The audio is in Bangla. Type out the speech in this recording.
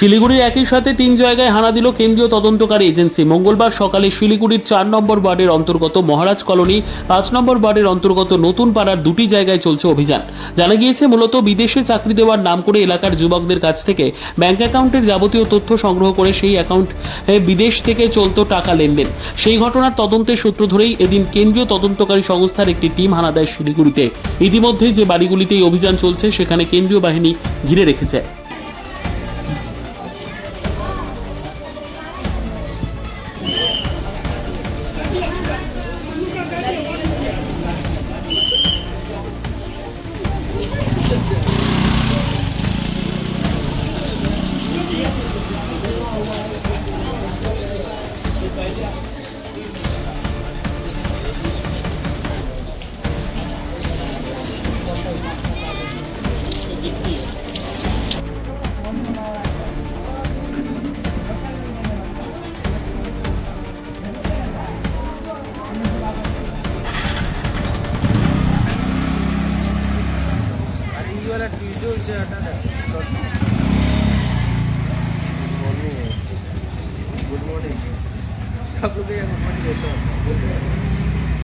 শিলিগুড়ির একই সাথে তিন জায়গায় হানা দিল কেন্দ্রীয় তদন্তকারী এজেন্সি। মঙ্গলবার সকালে শিলিগুড়ির চার নম্বর ওয়ার্ডের অন্তর্গত মহারাজ কলোনি, পাঁচ নম্বর ওয়ার্ডের অন্তর্গত নতুন পাড়ার দুটি জায়গায় চলছে অভিযান। জানা গিয়েছে, মূলত বিদেশে চাকরি দেওয়ার নাম করে এলাকার যুবকদের কাছ থেকে ব্যাংক অ্যাকাউন্টের যাবতীয় তথ্য সংগ্রহ করে সেই অ্যাকাউন্ট বিদেশ থেকে চলতো টাকা লেনদেন। সেই ঘটনার তদন্তের সূত্র ধরেই এদিন কেন্দ্রীয় তদন্তকারী সংস্থার একটি টিম হানা দেয় শিলিগুড়িতে। ইতিমধ্যে যে বাড়িগুলিতে এই অভিযান চলছে, সেখানে কেন্দ্রীয় বাহিনী ঘিরে রেখেছে। वाला वीडियो जो हटा दे 他不这样的话就得叫